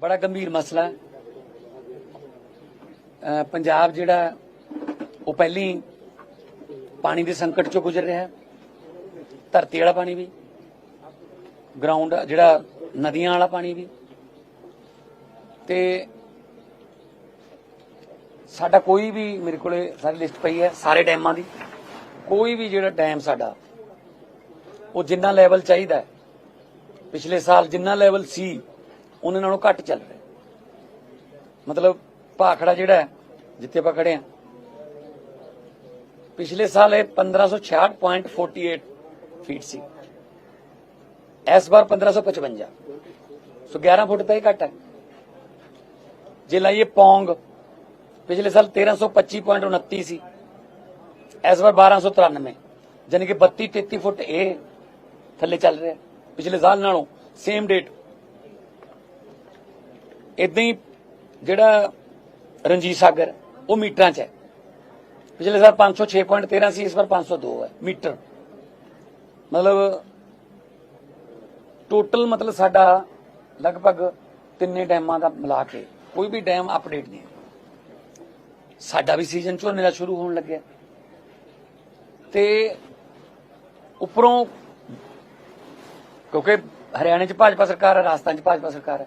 ਬੜਾ ਗੰਭੀਰ ਮਸਲਾ ਹੈ। ਪੰਜਾਬ ਜਿਹੜਾ ਉਹ ਪਹਿਲੀ ਪਾਣੀ ਦੇ ਸੰਕਟ ਚੋਂ ਗੁਜ਼ਰ ਰਿਹਾ ਹੈ। ਧਰਤੀ ਵਾਲਾ ਪਾਣੀ ਵੀ ਗਰਾਊਂਡ ਜਿਹੜਾ ਨਦੀਆਂ ਵਾਲਾ ਪਾਣੀ ਵੀ। ਤੇ ਸਾਡਾ ਕੋਈ ਵੀ, ਮੇਰੇ ਕੋਲੇ ਸਾਰੀ ਲਿਸਟ ਪਈ ਹੈ, ਸਾਰੇ ਡੈਮਾਂ ਦੀ। ਕੋਈ ਵੀ ਜਿਹੜਾ ਡੈਮ ਸਾਡਾ, ਉਹ ਜਿੰਨਾ ਲੈਵਲ ਚਾਹੀਦਾ ਪਿਛਲੇ ਸਾਲ ਜਿੰਨਾ ਲੈਵਲ ਸੀ ਉਹਨਾਂ ਨਾਲੋਂ ਘੱਟ ਚੱਲ ਰਿਹਾ। ਮਤਲਬ ਭਾਖੜਾ ਜਿਹੜਾ ਜਿੱਥੇ ਆਪਾਂ ਖੜੇ ਆ ਪਿਛਲੇ ਸਾਲ ਇਹ 1566.48 ਫੀਟ ਸੀ। ਇਸ ਵਾਰ 1555 ਸੋ 11 ਫੁੱਟ ਤਾਂ ਇਹ ਘੱਟ ਹੈ। ਜੇ ਲਾਈਏ ਪੌਂਗ, ਪਿਛਲੇ ਸਾਲ 1325.29 ਸੀ ਇਸ ਵਾਰ 1293 ਯਾਨੀ ਕਿ 32 33 ਫੁੱਟ ਇਹ ਥੱਲੇ ਚੱਲ ਰਿਹਾ। ਪਿਛਲੇ ਸਾਲ ਨਾਲੋਂ ਸੇਮ ਡੇਟ ਇਦਾਂ ਹੀ ਜਿਹੜਾ ਰਣਜੀਤ ਸਾਗਰ, ਉਹ ਮੀਟਰਾਂ 'ਚ ਹੈ। ਪਿਛਲੇ ਸਾਲ 506.13 ਸੀ ਇਸ ਵਾਰ 502 ਹੈ, ਮੀਟਰ। ਮਤਲਬ ਟੋਟਲ ਮਤਲਬ ਸਾਡਾ ਲਗਭਗ ਤਿੰਨੇ ਡੈਮਾਂ ਦਾ ਮਿਲਾ ਕੇ ਕੋਈ ਵੀ ਡੈਮ ਅਪਡੇਟ ਨਹੀਂ ਸਾਡਾ ਵੀ ਸੀਜ਼ਨ ਝੋਨੇ ਦਾ ਸ਼ੁਰੂ ਹੋਣ ਲੱਗਿਆ। ਤੇ ਉੱਪਰੋਂ ਕਿਉਂਕਿ ਹਰਿਆਣੇ 'ਚ ਭਾਜਪਾ ਸਰਕਾਰ ਹੈ, ਰਾਜਸਥਾਨ 'ਚ ਭਾਜਪਾ ਸਰਕਾਰ ਹੈ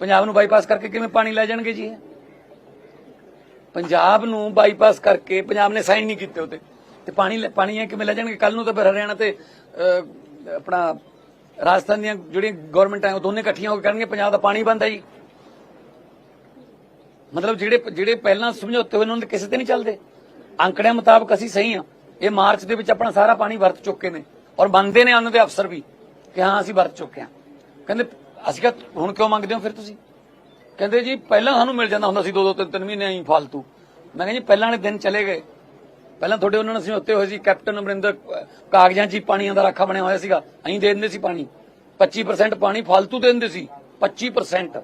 ਪੰਜਾਬ ਨੂੰ ਬਾਈਪਾਸ ਕਰਕੇ ਕਿਵੇਂ ਪਾਣੀ ਲੈ ਜਾਣਗੇ ਜੀ? ਪੰਜਾਬ ਨੂੰ ਬਾਈਪਾਸ ਕਰਕੇ ਪੰਜਾਬ ਨੇ ਸਾਈਨ ਨਹੀਂ ਕੀਤੇ ਉਹਤੇ ਤੇ ਪਾਣੀ ਪਾਣੀ ਇਹ ਕਿਵੇਂ ਲੈ ਜਾਣਗੇ? ਕੱਲ ਨੂੰ ਤਾਂ ਫਿਰ ਹਰਿਆਣਾ ਤੇ ਆਪਣਾ ਰਾਜਸਥਾਨ ਦੀਆਂ ਜਿਹੜੀਆਂ ਗਵਰਨਮੈਂਟਾਂ ਉਹ ਦੋਨੇ ਇਕੱਠੀਆਂ ਹੋ ਕੇ ਕਰਨਗੇ ਪੰਜਾਬ ਦਾ ਪਾਣੀ ਬੰਦ ਹੈ ਜੀ। ਮਤਲਬ ਜਿਹੜੇ ਜਿਹੜੇ ਪਹਿਲਾਂ ਸਮਝੌਤੇ ਹੋਏ ਉਹਨਾਂ ਦੇ ਕਿਸੇ ਤੇ ਨਹੀਂ ਚੱਲਦੇ। ਅੰਕੜਿਆਂ ਮੁਤਾਬਕ ਅਸੀਂ ਸਹੀ ਆ ਇਹ ਮਾਰਚ ਦੇ ਵਿੱਚ ਆਪਣਾ ਸਾਰਾ ਪਾਣੀ ਵਰਤ ਚੁੱਕੇ ਨੇ। ਔਰ ਮੰਨਦੇ ਨੇ ਉਹਨਾਂ ਦੇ ਅਫਸਰ ਵੀ ਕਿ ਹਾਂ, ਅਸੀਂ ਵਰਤ ਚੁੱਕੇ ਹਾਂ। ਕਹਿੰਦੇ ਅਸੀਂ ਕਿਹਾ, ਹੁਣ ਕਿਉਂ ਮੰਗਦੇ ਹੋ ਫਿਰ ਤੁਸੀਂ? ਕਹਿੰਦੇ ਜੀ, ਪਹਿਲਾਂ ਸਾਨੂੰ ਮਿਲ ਜਾਂਦਾ ਹੁੰਦਾ ਸੀ ਦੋ ਦੋ ਤਿੰਨ ਤਿੰਨ ਮਹੀਨੇ ਹੀ ਫालतू ਮੈਂ ਕਿਹਾ ਜੀ, ਪਹਿਲਾਂ ਵਾਲੇ ਦਿਨ ਚਲੇ ਗਏ। ਪਹਿਲਾਂ ਤੁਹਾਡੇ ਉਹਨਾਂ ਨਾਲ ਸਮਝੌਤੇ ਹੋਏ ਸੀ, ਕੈਪਟਨ ਅਮਰਿੰਦਰ ਕਾਗਜ਼ਾਂ 'ਚ ਪਾਣੀਆਂ ਦਾ ਰਾਖਾ ਬਣਿਆ ਹੋਇਆ ਸੀਗਾ। ਅਸੀਂ ਦੇ ਦਿੰਦੇ ਸੀ ਪਾਣੀ। 25% ਪਾਣੀ ਫालतू ਦੇ ਦਿੰਦੇ ਸੀ। 25%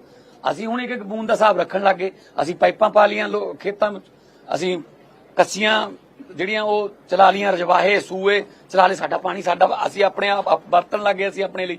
ਅਸੀਂ ਹੁਣ ਇੱਕ ਇੱਕ ਬੂੰਦ ਦਾ ਹਿਸਾਬ ਰੱਖਣ ਲੱਗੇ ਅਸੀਂ ਪਾਈਪਾਂ ਪਾ ਲੀਆਂ ਖੇਤਾਂ ਵਿੱਚ। ਅਸੀਂ ਕੱਸੀਆਂ ਜਿਹੜੀਆਂ ਉਹ ਚਲਾ ਲੀਆਂ ਰਜਵਾਹੇ, ਸੂਏ, ਚਲਾ ਲਈ ਸਾਡਾ ਪਾਣੀ ਸਾਡਾ, ਅਸੀਂ ਆਪਣੇ ਆਪ ਵਰਤਣ ਲੱਗੇ ਅਸੀਂ ਆਪਣੇ ਲਈ।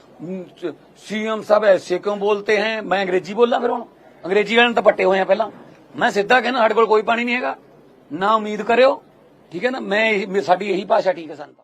ਸੀਐਮ ਸਾਹਿਬ ਐਸੇ ਕਿਉਂ ਬੋਲਤੇ ਹੈ? ਮੈਂ ਅੰਗਰੇਜ਼ੀ ਬੋਲਾਂ ਫਿਰ ਹੁਣ? ਅੰਗਰੇਜ਼ੀ ਵਾਲਿਆਂ ਨੇ ਤਾਂ ਪੱਟੇ ਹੋਏ ਆ ਪਹਿਲਾਂ। ਮੈਂ ਸਿੱਧਾ ਕਹਿੰਦਾ, ਸਾਡੇ ਕੋਲ ਕੋਈ ਪਾਣੀ ਨਹੀਂ ਹੈਗਾ। ਨਾ ਉਮੀਦ ਕਰਿਓ। ਠੀਕ ਹੈ ਨਾ? ਮੈਂ ਸਾਡੀ ਇਹੀ ਭਾਸ਼ਾ ਠੀਕ ਹੈ ਸਾਨੂੰ।